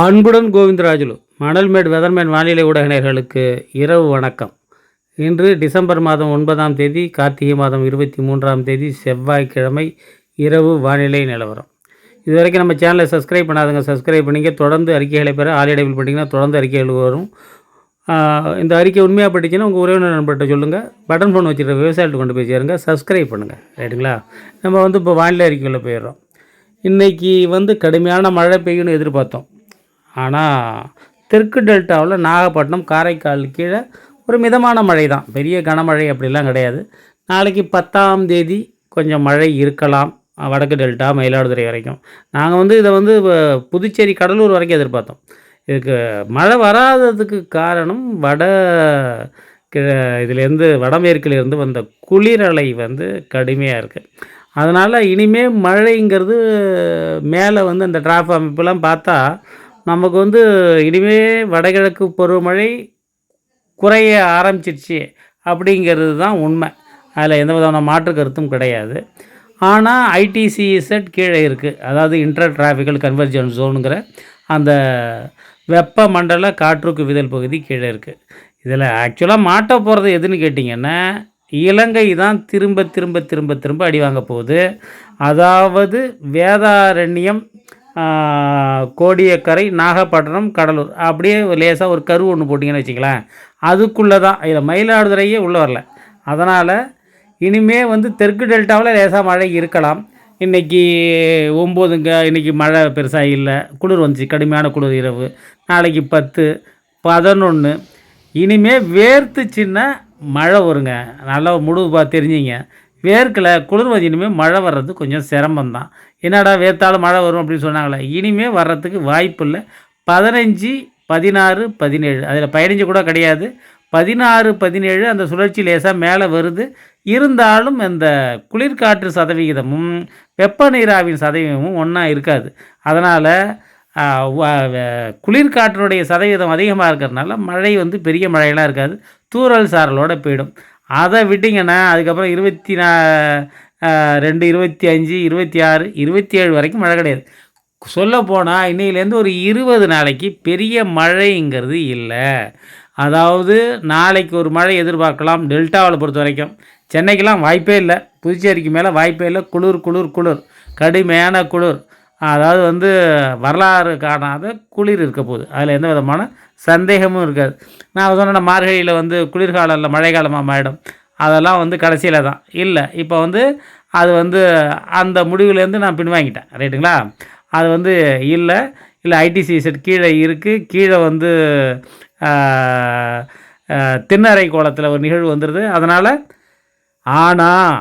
அன்புடன் கோவிந்தராஜுலு மணல்மேடு வெதர்மேன் வானிலை ஊடகநேர்களுக்கு இரவு வணக்கம். இன்று டிசம்பர் மாதம் ஒன்பதாம் தேதி கார்த்திகை மாதம் இருபத்தி மூன்றாம் தேதி செவ்வாய்க்கிழமை இரவு வானிலை நிலவரம். இது வரைக்கும் நம்ம சேனலை சப்ஸ்கிரைப் பண்ணாதுங்க சப்ஸ்கிரைப் பண்ணிங்க. தொடர்ந்து அறிக்கைகளை பெற ஆலிடைவில் பண்ணிங்கன்னா தொடர்ந்து அறிக்கைகள் வரும். இந்த அறிக்கை உண்மையாக படிச்சுன்னா உங்கள் உறவினர் நண்பர்கிட்ட சொல்லுங்கள் பட்டன் ஃபோன் வச்சுருக்க விவசாயிகிட்ட கொண்டு போய் சேருங்க. சப்ஸ்கிரைப் பண்ணுங்கள் ரைட்டுங்களா? நம்ம வந்து இப்போ வானிலை அறிக்கையில் போயிடுறோம். இன்றைக்கி வந்து கடுமையான மழை பெய்யும்னு எதிர்பார்த்தோம். ஆனால் தெற்கு டெல்டாவில் நாகப்பட்டினம் காரைக்கால் கீழே ஒரு மிதமான மழை தான் பெரிய கனமழை அப்படிலாம் கிடையாது. நாளைக்கு பத்தாம் தேதி கொஞ்சம் மழை இருக்கலாம் வடக்கு டெல்டா மயிலாடுதுறை வரைக்கும். நாங்கள் வந்து இதை வந்து புதுச்சேரி கடலூர் வரைக்கும் எதிர்பார்த்தோம். இதுக்கு மழை வராததுக்கு காரணம் வட கி இதுலேருந்து வடமேற்குலேருந்து வந்த குளிரலை வந்து கடுமையாக இருக்குது அதனால் இனிமேல் மழைங்கிறது மேலே வந்து அந்த டிராஃப் அமைப்பெல்லாம் பார்த்தா நமக்கு வந்து இனிமே வடகிழக்கு பருவமழை குறைய ஆரம்பிச்சிருச்சு அப்படிங்கிறது தான் உண்மை. அதில் எந்த விதமான மாற்று கருத்தும் கிடையாது. ஆனால் ஐடிசிஇசட் கீழே இருக்குது அதாவது இன்டர் டிராஃபிக்கல் கன்வர்ஜன் ஜோனுங்கிற அந்த வெப்பமண்டல காற்றுக்கு விதல் பகுதி கீழே இருக்குது இதில் ஆக்சுவலாக மாட்ட போகிறது எதுன்னு கேட்டிங்கன்னா இலங்கை தான் திரும்ப திரும்ப திரும்ப திரும்ப அடி வாங்க போகுது. அதாவது வேதாரண்யம் கோடியக்கரை நாகப்பட்டினம் கடலூர். அப்படியே லேசாக ஒரு கரு ஒன்று போட்டிங்கன்னு வச்சுக்கலாம் அதுக்குள்ளே தான் இதில் மயிலாடுதுறையே உள்ளே வரல. அதனால் இனிமே வந்து தெற்கு டெல்டாவில் லேசாக மழை இருக்கலாம். இன்றைக்கி ஒம்போதுங்க இன்றைக்கி மழை பெருசாக இல்லை. குளிர் வந்துச்சு கடுமையான குளிர் இரவு. நாளைக்கு பத்து பதினொன்று இனிமே சின்ன மழை வருங்க. நல்லா முழு தெரிஞ்சிங்க. வேர்க்கில் குளிர்வது இனிமேல் மழை வர்றது கொஞ்சம் சிரமம் தான் என்னடா வேர்த்தாலும் மழை வரும் அப்படின்னு சொன்னாங்களே இனிமே வர்றதுக்கு வாய்ப்பு இல்லை. பதினஞ்சு பதினாறு பதினேழு. அதில் பதினஞ்சு கூட கிடையாது. பதினாறு பதினேழு அந்த சுழற்சி லேசாக மேலே வருது. இருந்தாலும் இந்த குளிர்காற்று சதவிகிதமும் வெப்ப நீராவின் சதவீதமும் ஒன்றா இருக்காது. அதனால் குளிர்காற்றினுடைய சதவீதம் அதிகமாக இருக்கிறதுனால மழை வந்து பெரிய மழையெல்லாம் இருக்காது. தூறல் சாரலோட போயிடும். அதை விட்டிங்கன்னா அதுக்கப்புறம் இருபத்தி நா ரெண்டு இருபத்தி அஞ்சு இருபத்தி ஆறு இருபத்தி ஏழு வரைக்கும் மழை கிடையாது. சொல்ல போனால் இன்னையிலேருந்து ஒரு இருபது நாளைக்கு பெரிய மழைங்கிறது இல்லை. அதாவது நாளைக்கு ஒரு மழை எதிர்பார்க்கலாம் டெல்டாவில் பொறுத்த வரைக்கும். சென்னைக்கெல்லாம் வாய்ப்பே இல்லை. புதுச்சேரிக்கு மேலே வாய்ப்பே இல்லை. குளிர் குளிர் குளிர். கடுமையான குளிர். அதாவது வந்து வரலாறு காணாத குளிர் இருக்க போகுது. அதில் எந்த விதமான சந்தேகமும் இருக்காது. நான் சொன்ன மார்கழியில் வந்து குளிர்காலம் இல்லை மழைக்காலமாக மாறிடும். அதெல்லாம் வந்து கடைசியில் தான். இல்லை இப்போ வந்து அது வந்து அந்த முடிவுலேருந்து நான் பின்வாங்கிட்டேன். ரைட்டுங்களா? அது வந்து இல்லை இல்லை ஐடிசி செட் கீழே இருக்குது கீழே வந்து ஆஹ், திண்ணறை கோலத்தில் ஒரு நிகழ்வு வந்துடுது அதனால் ஆனால்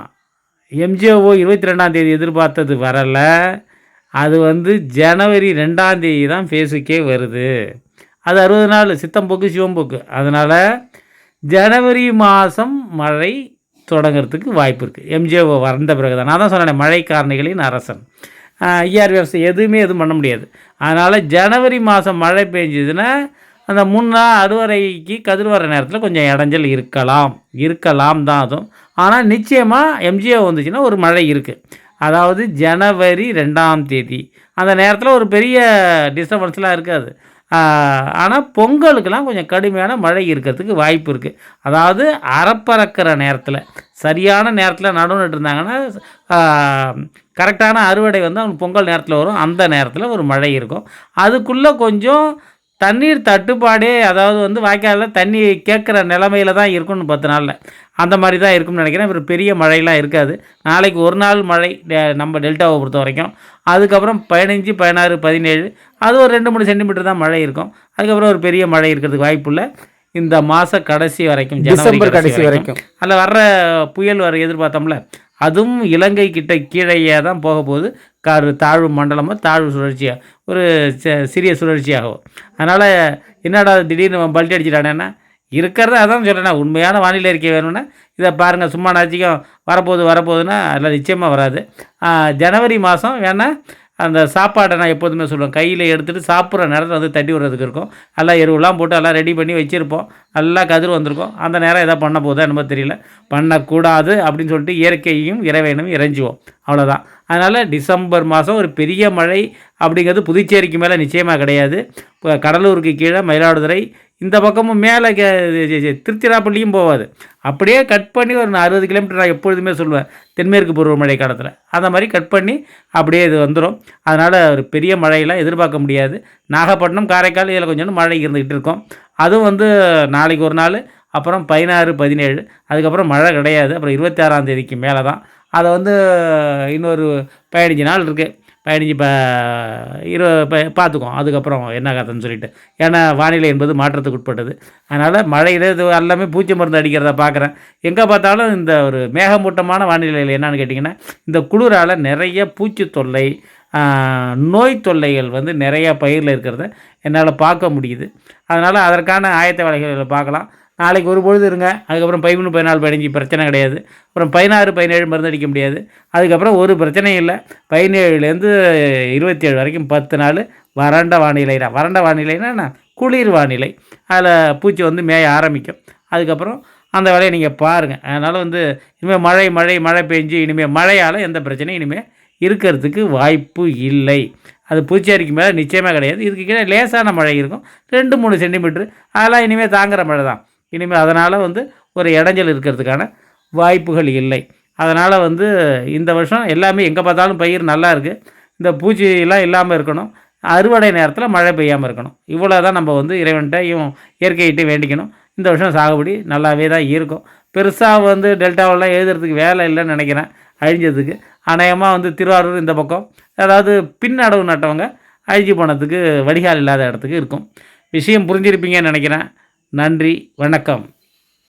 எம்ஜிஓ இருபத்தி ரெண்டாம் தேதி எதிர்பார்த்தது வரலை. அது வந்து ஜனவரி ரெண்டாம் தேதி தான் ஃபேஸுக்கே வருது. அது அறுபது நாள் சித்தம்போக்கு சிவம்போக்கு அதனால் ஜனவரி மாதம் மழை தொடங்கிறதுக்கு வாய்ப்பு இருக்குது எம்ஜிஓ வந்த பிறகு தான். நான் தான் சொன்னேன் மழை காரணிகளின் அரசன். இஆர்விஎஃப்ஸ் எதுவுமே எதுவும் பண்ண முடியாது. அதனால் ஜனவரி மாதம் மழை பெஞ்சதுன்னா அந்த முன்னா அறுவரைக்கு கதிர் வர நேரத்தில் கொஞ்சம் இடைஞ்சல் இருக்கலாம். இருக்கலாம் தான் அதுவும். ஆனால் நிச்சயமாக எம்ஜிஓ வந்துச்சுன்னா ஒரு மழை இருக்குது அதாவது ஜனவரி ரெண்டாம் தேதி. அந்த நேரத்தில் ஒரு பெரிய டிஸ்டர்பன்ஸ்லாம் இருக்காது. ஆனால் பொங்கலுக்கெல்லாம் கொஞ்சம் கடுமையான மழை இருக்கிறதுக்கு வாய்ப்பு இருக்குது அதாவது அறப்பறக்கிற நேரத்தில் சரியான நேரத்தில் நடுவு இருந்தாங்கன்னா கரெக்டான அறுவடை வந்து அவங்க பொங்கல் நேரத்தில் வரும். அந்த நேரத்தில் ஒரு மழை இருக்கும். அதுக்குள்ளே கொஞ்சம் தண்ணீர் தட்டுப்பாடே அதாவது வந்து வாய்க்காலில் தண்ணி கேட்குற நிலமையில தான் இருக்கும்னு பத்து நாளில். அந்த மாதிரி தான் இருக்கும்னு நினைக்கிறேன். ஒரு பெரிய மழையெல்லாம் இருக்காது. நாளைக்கு ஒரு நாள் மழை நம்ம டெல்டாவை பொறுத்த வரைக்கும். அதுக்கப்புறம் பதினஞ்சு பதினாறு பதினேழு அது ஒரு ரெண்டு மூணு சென்டிமீட்டர் தான் மழை இருக்கும். அதுக்கப்புறம் ஒரு பெரிய மழை இருக்கிறதுக்கு வாய்ப்பு இல்லை. இந்த மாத கடைசி வரைக்கும் டிசம்பர் கடைசி வரைக்கும். அதில் வர்ற புயல் வர எதிர்பார்த்தோம்ல அதுவும் இலங்கை கிட்ட கீழேயே தான் போக போகுது. கார் தாழ்வு மண்டலமாக தாழ்வு சுழற்சியாக ஒரு ச- சிறிய சுழற்சியாகும் அதனால் என்னடா திடீர்னு பல்ட்டி அடிச்சிட்டானேன்னா இருக்கிறத அதான் சொல்கிறேன் உண்மையான வானிலை அறிக்கை வேணும்னா இதை பாருங்கள் சும்மா நாச்சிக்கும் வரப்போகுது வரப்போகுதுன்னா அதில் நிச்சயமாக வராது. ஜனவரி மாதம் வேணால் அந்த சாப்பாடை நான் எப்போதுமே சொல்லுவேன். கையில் எடுத்துகிட்டு சாப்பிட்ற நேரத்தில் வந்து தட்டி விடுறதுக்கு இருக்கும். எல்லாம் எருவெல்லாம் போட்டு எல்லாம் ரெடி பண்ணி வச்சுருப்போம். நல்லா கதிர் வந்திருக்கும். அந்த நேரம் எதாவது பண்ண போதா என்னமோ தெரியல. பண்ணக்கூடாது அப்படின்னு சொல்லிட்டு இயற்கையும் இறைவனும் இறைஞ்சுவோம். அவ்வளோதான் அதனால் டிசம்பர் மாதம் ஒரு பெரிய மழை அப்படிங்கிறது புதுச்சேரிக்கு மேலே நிச்சயமாக கிடையாது. இப்போ கடலூருக்கு கீழே மயிலாடுதுறை இந்த பக்கமும் மேலே திருச்சிராப்பள்ளியும் போகாது. அப்படியே கட் பண்ணி ஒரு அறுபது கிலோமீட்டர் நான் எப்பொழுதுமே சொல்லுவேன் தென்மேற்கு பருவமழை காலத்தில். அந்த மாதிரி கட் பண்ணி அப்படியே இது வந்துடும் அதனால் ஒரு பெரிய மழையெல்லாம் எதிர்பார்க்க முடியாது. நாகப்பட்டினம் காரைக்கால் இதில் கொஞ்சம் மழை இருந்துக்கிட்டு இருக்கும். அதுவும் வந்து நாளைக்கு ஒரு நாள் அப்புறம் பதினாறு பதினேழு அதுக்கப்புறம் மழை கிடையாது. அப்புறம் இருபத்தி ஆறாம் தேதிக்கு மேலே தான் அதை வந்து இன்னொரு பதினஞ்சு நாள் இருக்குது பதினஞ்சு ப இரு ப பார்த்துக்குவோம். அதுக்கப்புறம் என்ன கதைன்னு சொல்லிட்டு. ஏன்னா வானிலை என்பது மாற்றத்துக்கு உட்பட்டது. அதனால் மழையில் இது எல்லாமே பூச்சி மருந்து அடிக்கிறத பார்க்குறேன். எங்கே பார்த்தாலும் இந்த ஒரு மேகமூட்டமான வானிலையில் என்னன்னு கேட்டிங்கன்னா இந்த குளிரால் நிறைய பூச்சி தொல்லை நோய் தொல்லைகள் வந்து நிறைய பயிரில் இருக்கிறத என்னால் பார்க்க முடியுது. அதனால் அதற்கான ஆயத்த வேலைகளில் பார்க்கலாம். நாளைக்கு ஒரு பொழுது இருங்க. அதுக்கப்புறம் பதிமூணு பதினாலு பதினஞ்சு பிரச்சனை கிடையாது. அப்புறம் பதினாறு பதினேழு மருந்து அடிக்க முடியாது. அதுக்கப்புறம் ஒரு பிரச்சனையும் இல்லை. பதினேழுலேருந்து இருபத்தி ஏழு வரைக்கும் பத்து நாள் வறண்ட வானிலை. தான் வறண்ட வானிலைன்னா என்ன? குளிர் வானிலை. அதில் பூச்சி வந்து மேய ஆரம்பிக்கும். அதுக்கப்புறம் அந்த வேலையை நீங்கள் பாருங்கள் அதனால் வந்து இனிமேல் மழை மழை மழை பெஞ்சு இனிமேல் மழையால் எந்த பிரச்சனையும் இனிமேல் இருக்கிறதுக்கு வாய்ப்பு இல்லை. அது பூச்சேரிக்கு மேலே நிச்சயமாக கிடையாது. இதுக்கு கீழே லேசான மழை இருக்கும். ரெண்டு மூணு சென்டிமீட்ரு அதெல்லாம் இனிமேல் தாங்குகிற மழை தான். இனிமேல் அதனால் வந்து ஒரு இடைஞ்சல் இருக்கிறதுக்கான வாய்ப்புகள் இல்லை. அதனால் வந்து இந்த வருஷம் எல்லாமே எங்கே பார்த்தாலும் பயிர் நல்லா இருக்குது இந்த பூச்சியெல்லாம் இல்லாமல் இருக்கணும். அறுவடை நேரத்தில் மழை பெய்யாமல் இருக்கணும். இவ்வளோ தான் நம்ம வந்து இறைவன்கிட்டையும் இயற்கையிட்டையும் வேண்டிக்கணும். இந்த வருஷம் சாகுபடி நல்லாவே தான் இருக்கும். பெருசாக வந்து டெல்டாவெல்லாம் எழுதுறதுக்கு வேலை இல்லைன்னு நினைக்கிறேன். அழிஞ்சதுக்கு. அநேகமாக வந்து திருவாரூர் இந்த பக்கம். அதாவது பின்னடவு நட்டவங்க அழிஞ்சு போனதுக்கு வடிகால் இல்லாத இடத்துக்கு இருக்கும். விஷயம் புரிஞ்சிருப்பீங்கன்னு நினைக்கிறேன். நன்றி வணக்கம்.